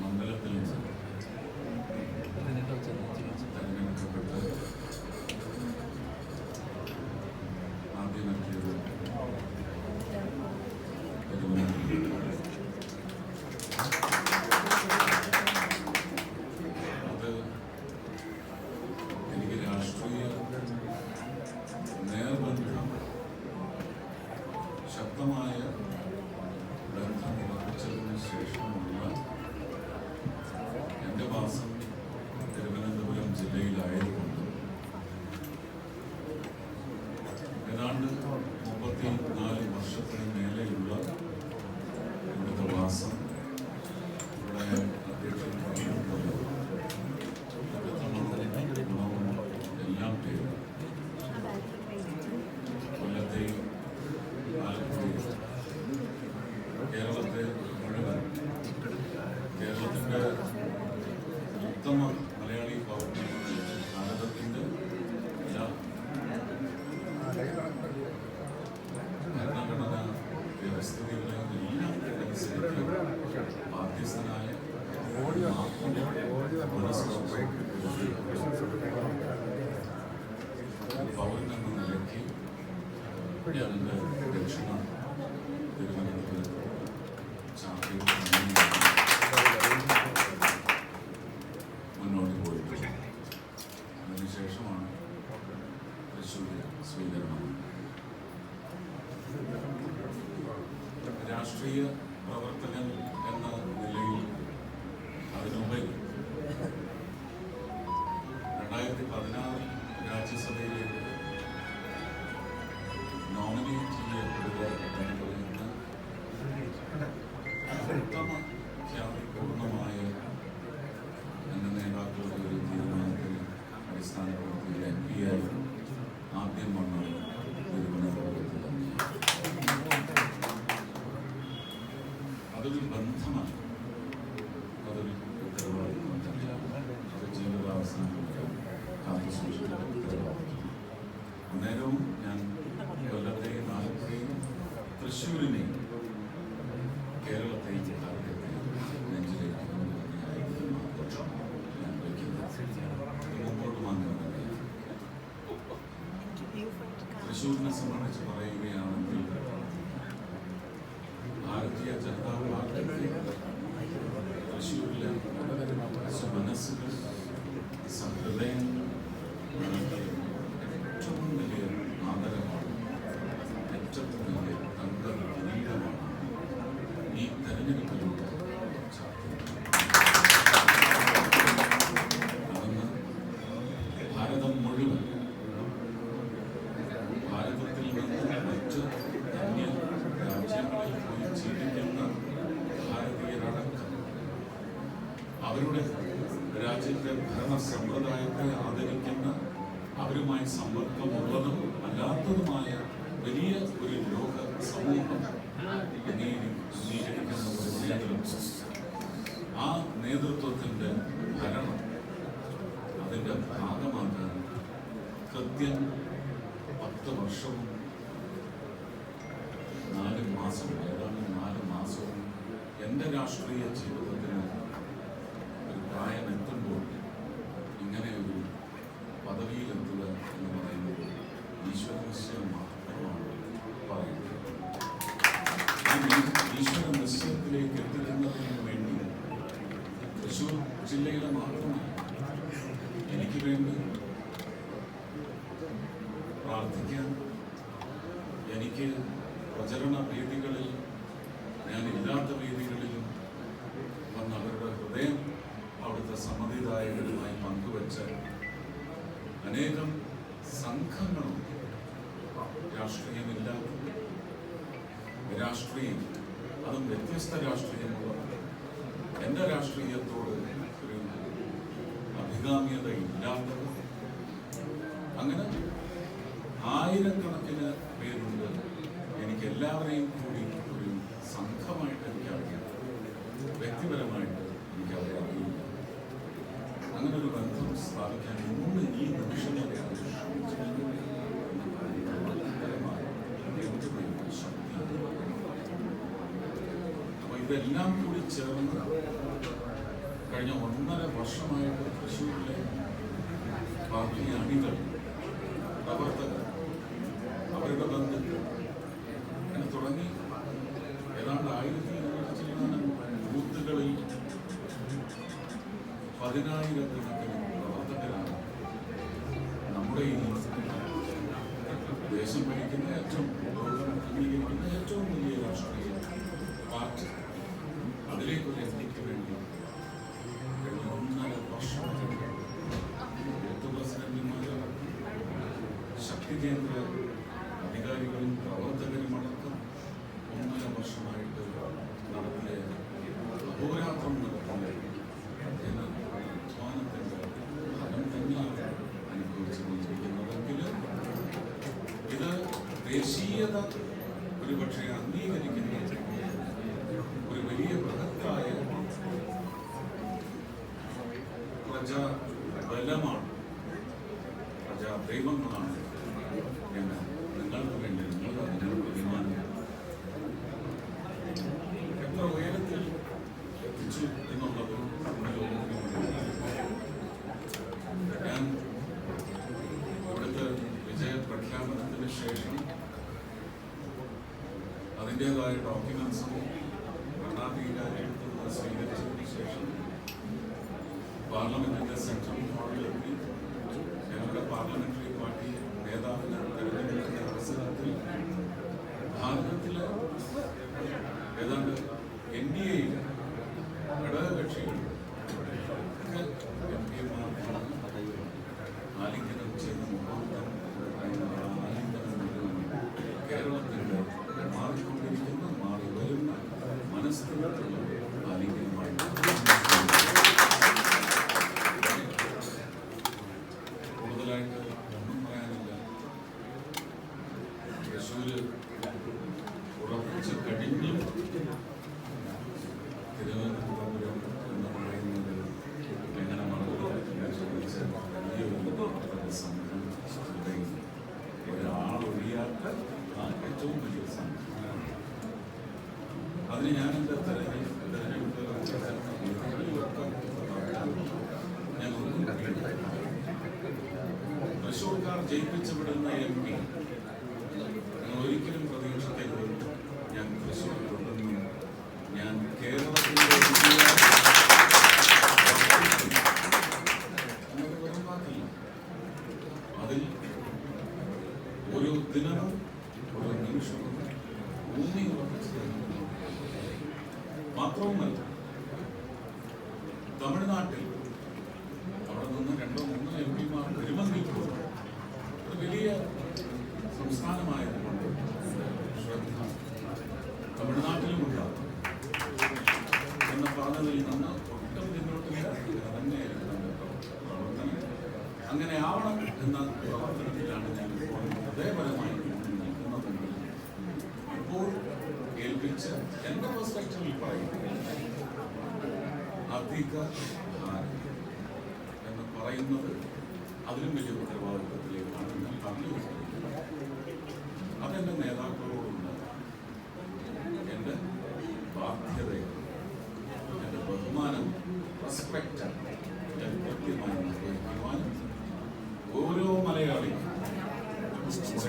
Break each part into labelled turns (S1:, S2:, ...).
S1: മണ്ഡലത്തിൽ തെരഞ്ഞെടുക്കപ്പെട്ട് പൗരനെന്ന നിലയ്ക്ക് ഞങ്ങളുടെ ദക്ഷിണ തിരുവനന്തപുരം ചാമ്പ്യൻ മുന്നോട്ട് പോയിട്ടുണ്ട് അതിനുശേഷമാണ് തൃശ്ശൂർ സ്വീകരണം രാഷ്ട്രീയ പ്രവർത്തകൻ എന്ന നിലയിൽ അതിനുപരി തൃശ്ശൂരിനെയും കേരളത്തെയും ഭാരതത്തെയും നെഞ്ചിലേക്ക് ആഘോഷം ഞാൻ വയ്ക്കുന്നത് തന്നെയാണ് തൃശ്ശൂരിനെ സംബന്ധിച്ച് പറയുകയാണെങ്കിൽ ഭാരതീയ ജനതാ പാർട്ടിക്ക് തൃശ്ശൂരിലെ മനസ്സുകൾ സഹൃദയം ഏറ്റവും വലിയ ആദരമാണ് ഏറ്റവും ആ നേതൃത്വത്തിന്റെ ഭരണം അതിന്റെ ഭാഗമാകാൻ കൃത്യം പത്ത് വർഷവും നാല് മാസം ഏതാണ്ട് നാല് മാസവും എന്റെ രാഷ്ട്രീയ ജീവിതത്തിന് തൃശ്ശൂർ ജില്ലയുടെ മാത്രമല്ല എനിക്ക് വേണ്ടി പ്രാർത്ഥിക്കാൻ എനിക്ക് പ്രചരണ വേദികളിൽ ഞാൻ ഇല്ലാത്ത വേദികളിലും വന്ന് അവരുടെ ഹൃദയം അവിടുത്തെ സമ്മതിദായകരുമായി പങ്കുവച്ച അനേകം സംഘങ്ങളും രാഷ്ട്രീയമില്ലാത്ത രാഷ്ട്രീയം അതും വ്യത്യസ്ത രാഷ്ട്രീയമുള്ള എന്റെ രാഷ്ട്രീയത്തോട് ഇസ്ലാമികതയും അങ്ങനെ ആയിരക്കണക്കിന് പേരുണ്ട്. എനിക്ക് എല്ലാവരെയും കൂടി ഒരു സംഘമായിട്ട് എനിക്ക് അറിയാം വ്യക്തിപരമായിട്ട് എനിക്ക് അവരെ അറിയില്ല. അങ്ങനെ ഒരു ബന്ധം സ്ഥാപിക്കാൻ ഇന്ന് ഈ നിമിഷം വരെ അപ്പൊ ഇതെല്ലാം കൂടി ചേർന്ന് കഴിഞ്ഞ ഒന്നര വർഷമായിട്ട് തൃശ്ശൂരിലെ പാർട്ടി അണികൾ പ്രവർത്തകർ അവരുടെ ബന്ധുക്കൾ അങ്ങനെ തുടങ്ങി. ഏതാണ്ട് ആയിരത്തി ഇരുന്നൂറ് ബൂത്തുകളിൽ പതിനായിരത്തിൽ പോരാട്ടങ്ങളുടെ പങ്കാളികൾ എന്ന സ്വാതന്ത്ര്യത്തിന്റെ ഫലം തന്നെയാണ് അനുഭവിച്ചുകൊണ്ടിരിക്കുന്നതെങ്കിൽ ഇത് ദേശീയത ഒരുപക്ഷെ അംഗീകരിക്കുന്ന ഒരു വലിയ ബൃഹത്തായ പ്രജാ ലഭ്യമായ ഡോക്യുമെൻസും കർണാടകയിലെ എഴുത്തുള്ള സ്വീകരിച്ചതിന് ശേഷം പാർലമെൻറ്റിൻ്റെ സെൻട്രൽ അതിന് ഞാൻ എന്താ തൃശ്ശൂർക്കാർ ജയിപ്പിച്ചു എം പി മാത്രവുമല്ല തമിഴ്നാട്ടിൽ അവിടെ നിന്ന് രണ്ടോ മൂന്നോ എം പിമാർ വരുമെങ്കിൽ വലിയ സംസ്ഥാനമായത് വർദ്ധിക്കുക എന്ന് പറയുന്നത് അതിലും വലിയ ഉത്തരവാദിത്വത്തിലേക്കാണ് ഞാൻ പറഞ്ഞു അതെന്റെ നേതാക്കളോടുണ്ട് എന്റെ ബാധ്യതയാണ്. എന്റെ ബഹുമാനം റെസ്പെക്റ്റ് ഞാൻ കൃത്യമായി ബഹുമാനം ഓരോ മലയാളിയും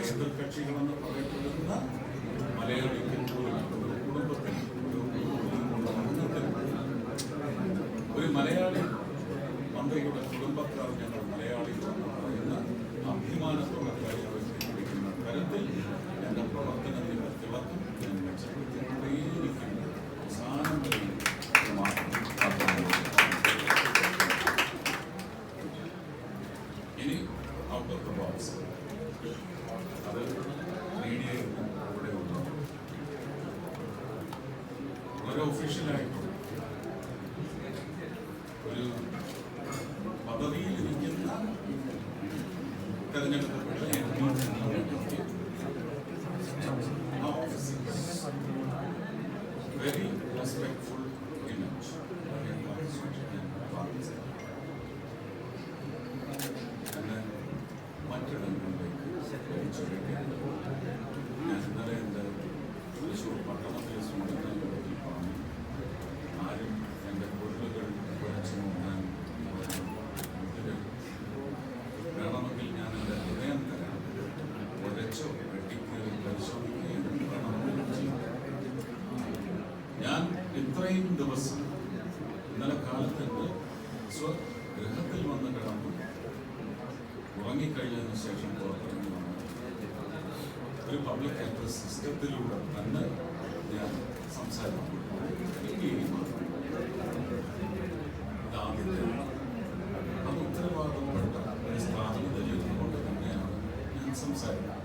S1: എതിർകക്ഷികളെന്ന് പറയുന്നത് very respectful image. ഇന്നലെ കാലത്ത് വന്ന വന്ന് കിടന്നു ഉറങ്ങിക്കഴിഞ്ഞതിന് ശേഷം പുറത്തിറങ്ങി ഒരു പബ്ലിക് ഹെൽത്ത് സിസ്റ്റത്തിലൂടെ തന്നെ ഞാൻ മാസം ഇതാദ്യത്തെ അത് ഉത്തരവാദിത്തപ്പെട്ട ഒരു സ്ഥാപനത കൊണ്ട് തന്നെയാണ് ഞാൻ സംസാരിക്കുന്നത്.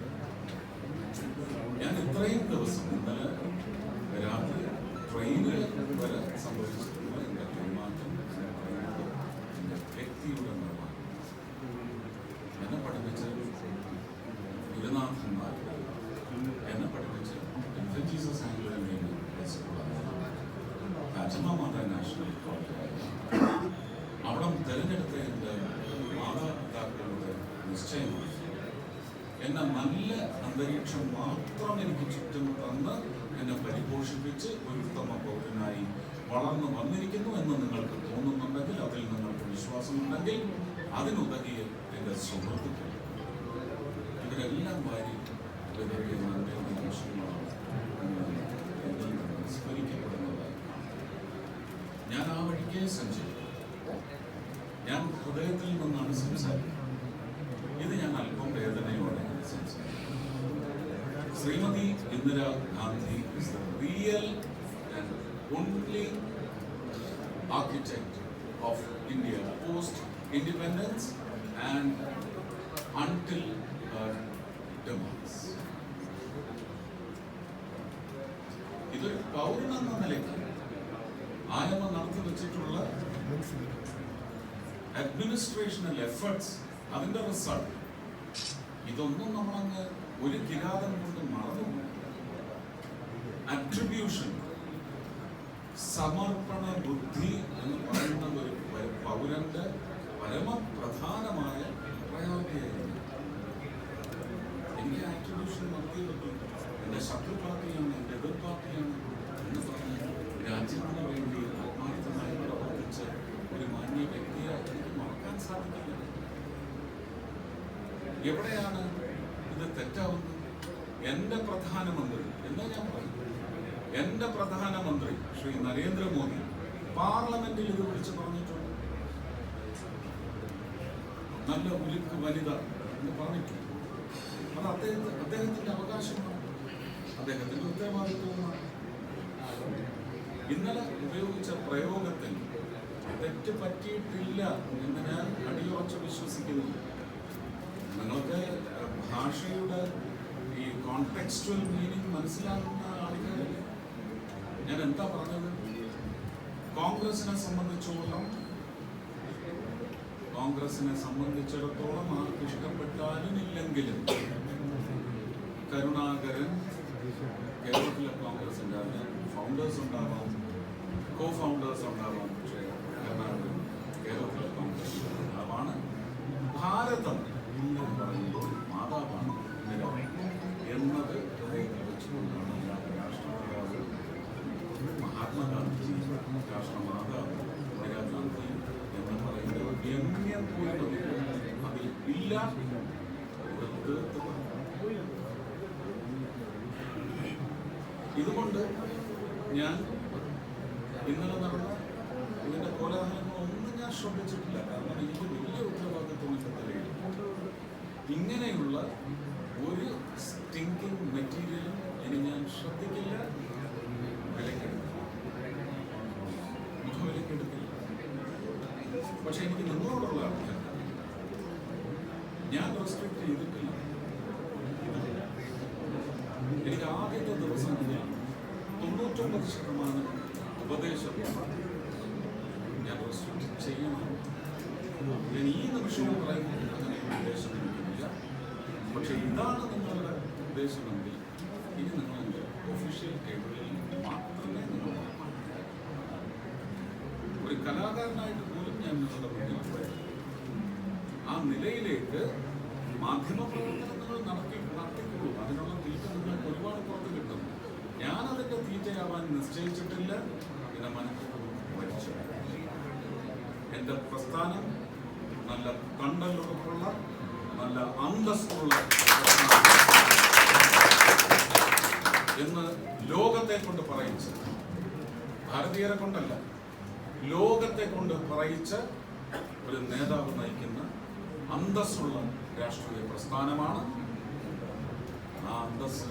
S1: ഞാൻ ഇത്രയും ദിവസം ഇന്നലെ രാത്രി ട്രെയിനിൽ വരെ സംഭവിച്ചിട്ടുള്ള മാതാ നാഷണൽ അവിടെ തെരഞ്ഞെടുത്ത എന്റെ മാതാപിതാക്കളുടെ നിശ്ചയമാണ്. എന്നെ നല്ല അന്തരീക്ഷം മാത്രം എനിക്ക് ചുറ്റും തന്ന് എന്നെ പരിപോഷിപ്പിച്ച് ഒരു ഉത്തമ പൗരനായി വളർന്നു വന്നിരിക്കുന്നു എന്ന് നിങ്ങൾക്ക് തോന്നുന്നുണ്ടെങ്കിൽ അതിൽ നിങ്ങൾക്ക് വിശ്വാസമുണ്ടെങ്കിൽ അതിനുതകിയ എന്റെ സുഹൃത്തുക്കൾ. ഇവരെല്ലാം വാരി വിതറിയ നല്ല നിമിഷങ്ങളാണ് എന്ന് എന്നിൽ നിന്ന് സ്മരിക്കപ്പെടുന്നതായി ആ സഞ്ചരിക്കും ഞാൻ ഹൃദയത്തിൽ നിന്നാണ് സംസാരിക്കുന്നത്. ഇത് ഞാൻ അല്പം വേദനയോടെ സംസാരിക്കും Shrimati Indira Gandhi real only architect of India post independence and until. ഇതൊരു പൗരനെന്ന നിലയ്ക്ക് ആയമ്മ നടത്തി വെച്ചിട്ടുള്ള അഡ്മിനിസ്ട്രേഷണൽ എഫേർട്സ് അതിന്റെ റിസൾട്ട് ഇതൊന്നും നമ്മളങ്ങ് ഒരു കിരാതം കൊണ്ട് മറന്നു അട്രിബ്യൂഷൻ സമർപ്പണ ബുദ്ധി എന്ന് പറയുന്ന ഒരു പൗരന്റെ പരമപ്രധാനമായ പ്രയോറിറ്റിയായിരുന്നു എനിക്ക് ആട്രിബ്യൂഷൻ നടത്തിയിട്ടുണ്ട് എന്റെ ശത്രു പാർട്ടിയാണ് എന്റെ എതിർ പാർട്ടിയാണ് എന്ന് പറഞ്ഞ് രാജ്യത്തിന് വേണ്ടി ആത്മാർത്ഥമായി പ്രവർത്തിച്ച ഒരു മാന്യ വ്യക്തിയെ എനിക്ക് മറക്കാൻ സാധിക്കില്ല എവിടെയാണ് ഇത് തെറ്റാവുന്നത്? എന്റെ പ്രധാനമന്ത്രി എന്താ ഞാൻ പറയും എന്റെ പ്രധാനമന്ത്രി ശ്രീ നരേന്ദ്രമോദി പാർലമെന്റിൽ ഇത് വിളിച്ചു പറഞ്ഞിട്ടുണ്ട്. നല്ല ഉരുക്ക് വനിത എന്ന് പറഞ്ഞിട്ടുണ്ട്. അത് അദ്ദേഹത്തിന് അദ്ദേഹത്തിന്റെ അവകാശമാണ്. അദ്ദേഹത്തിന്റെ ഉത്തരവാദിത്വമാണ് ഇന്നലെ ഉപയോഗിച്ച പ്രയോഗത്തിൽ തെറ്റ് പറ്റിയിട്ടില്ല എന്ന് ഞാൻ അടിയുറച്ച് വിശ്വസിക്കുന്നു നിങ്ങൾക്ക് ഭാഷയുടെ ഈ കോൺടെക്സ്റ്റൽ മീനിങ് മനസ്സിലാക്കുന്ന ആളുകളല്ലേ ഞാൻ എന്താ പറഞ്ഞത്? കോൺഗ്രസിനെ സംബന്ധിച്ചോളം കോൺഗ്രസിനെ സംബന്ധിച്ചിടത്തോളം ആർക്ക് ഇഷ്ടപ്പെട്ടാലും ഇല്ലെങ്കിലും കരുണാകരൻ കേരളത്തിലെ കോൺഗ്രസിന്റെ ഫൗണ്ടേഴ്സ് ഉണ്ടാവാം. കോ ഫൗണ്ടേഴ്സ് ഉണ്ടാവാം പക്ഷേ എറണാകുളം കേരളത്തിലെ കോൺഗ്രസ് നേതാവാണ് ഭാരതം എന്ന് പറയുമ്പോൾ മാതാവാണ് എന്നത് ഹൃദയത്തിൽ വെച്ചുകൊണ്ടാണ് രാഷ്ട്രപിതാവ് മഹാത്മാഗാന്ധി രാഷ്ട്രമാതാവ് ഇന്ദിരാഗാന്ധി എന്ന് പറയുന്ന ഗമ്യം പോലും അതിൽ ഇല്ല. ഇതുകൊണ്ട് ഞാൻ ഇന്നലെ നടന്ന ഇതിന്റെ കോലാഹലങ്ങളൊന്നും ഞാൻ ശ്രദ്ധിച്ചിട്ടില്ല. കാരണം എനിക്ക് വലിയ ഉത്തരവാദിത്വം എന്റെ ഇങ്ങനെയുള്ള ഒരു സ്റ്റിങ്കിങ് മെറ്റീരിയലും ഇനി ഞാൻ ശ്രദ്ധിക്കില്ല. വിലക്കെടുക്കില്ല. പക്ഷെ എനിക്ക് നിങ്ങളോടുള്ള ആൾക്കാർ ഞാൻ റെസ്പെക്ട് ചെയ്തിട്ടില്ല. എനിക്ക് ആദ്യത്തെ ദിവസം മുതൽ തൊണ്ണൂറ്റൊമ്പത് ശതമാനം ഉപദേശം ഞാൻ ചെയ്യണം ഞാൻ ഈ നിമിഷം പറയുന്നത് അങ്ങനെ ഉപദേശം എനിക്കില്ല പക്ഷെ ഇതാണ് നിങ്ങളുടെ ഉദ്ദേശമെങ്കിൽ ഇനി എന്റെ ഒഫീഷ്യൽ ടേബിളിൽ മാത്രമേ നിങ്ങൾ. ഒരു കലാകാരനായിട്ട് പോലും ഞാൻ നിങ്ങളുടെ മുന്നിൽ ആ നിലയിലേക്ക് മാധ്യമ പ്രവർത്തനം നടത്തി നടത്തിക്കൊള്ളൂ അതിനുള്ള തീറ്റ നിങ്ങൾക്ക് ഒരുപാട് പുറത്ത് കിട്ടും ഞാൻ അതിന്റെ തീറ്റയാവാൻ നിശ്ചയിച്ചിട്ടില്ല. മനഃപൂർവം വരിച്ചു എന്റെ പ്രസ്ഥാനം നല്ല കണ്ടലുറപ്പുള്ള നല്ല അന്തസ്സുള്ള എന്ന് ലോകത്തെ കൊണ്ട് പറയിച്ച് ഭാരതീയരെ കൊണ്ടല്ല ലോകത്തെ കൊണ്ട് പറയിച്ച് ഒരു നേതാവ് നയിക്കുന്ന അന്തസ്സുള്ള രാഷ്ട്രീയ പ്രസ്ഥാനമാണ്. ആ അന്തസ്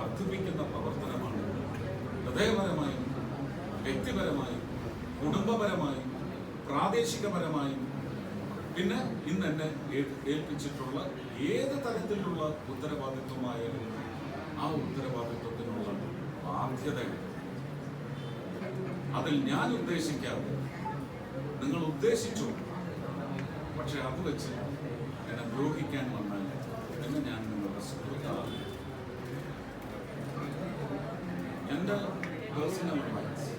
S1: വർദ്ധിപ്പിക്കുന്ന പ്രവർത്തനമാണ് ഹൃദയപരമായും വ്യക്തിപരമായും കുടുംബപരമായും പ്രാദേശികപരമായും പിന്നെ ഇന്ന് എന്നെ ഏൽപ്പിച്ചിട്ടുള്ള ഏത് തരത്തിലുള്ള ഉത്തരവാദിത്വമായാലും ആ ഉത്തരവാദിത്വത്തിനുള്ള ബാധ്യതകൾ. അതിൽ ഞാൻ ഉദ്ദേശിക്കാതെ നിങ്ങൾ ഉദ്ദേശിച്ചു പക്ഷെ അത് വെച്ച് എന്നെ ദ്രോഹിക്കാൻ വന്നാൽ എന്ന് ഞാൻ എൻ്റെ personal rights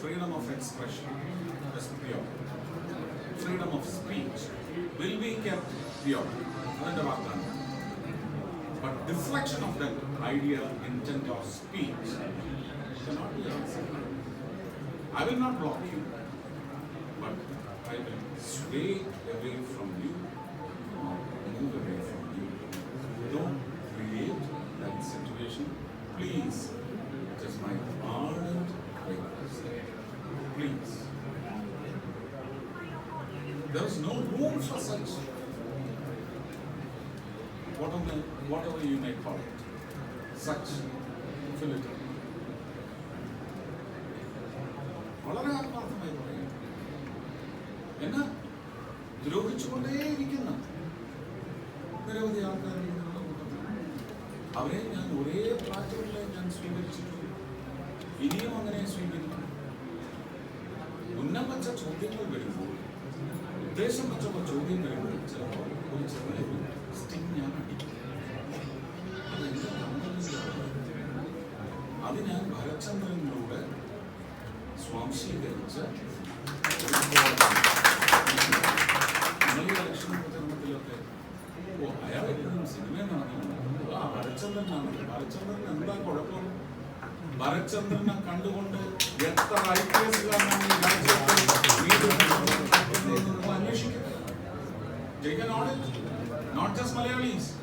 S1: freedom of expression freedom of speech will be kept pure അതിൻ്റെ വാഗ്ദാനം But deflection of that ideal intent or speech cannot be answered. I will not block you, but I will sway away from There is no room for such. Whatever, whatever you may call it, such. Philter. വളരെ ആത്മാർത്ഥമായി പറയും. എന്നെ ദ്രോഹിച്ചുകൊണ്ടേയിരിക്കുന്ന നിരവധി കൂട്ടത്തിൽ അവരെ ഞാൻ ഒരേ പാറ്റുകളിലെ ഞാൻ സ്വീകരിച്ചിട്ടുണ്ട്. ഇനിയും അങ്ങനെ സ്വീകരിക്കും ഉന്നം വച്ച ചോദ്യങ്ങൾ വരുമ്പോൾ ഉദ്ദേശം വെച്ചുള്ള ചോദ്യം വരുമ്പോൾ ചിലപ്പോൾ ഒരു ചെറിയ സ്റ്റിങ് ഞാൻ അടിക്കും. അത് ഞാൻ ഭരചന്ദ്രനിലൂടെ സ്വാംശീകരിച്ച് നിങ്ങൾ ഓ അയാൾ എപ്പോഴും സിനിമ നടന്നു ആ ഭരചന്ദ്രനാണ് ഭരചന്ദ്രൻ എന്താ കുഴപ്പം? ഭരചന്ദ്രനെ കണ്ടുകൊണ്ട് എത്ര ഐ പി എസുകാരനാണ് ഈ not just Malayalis.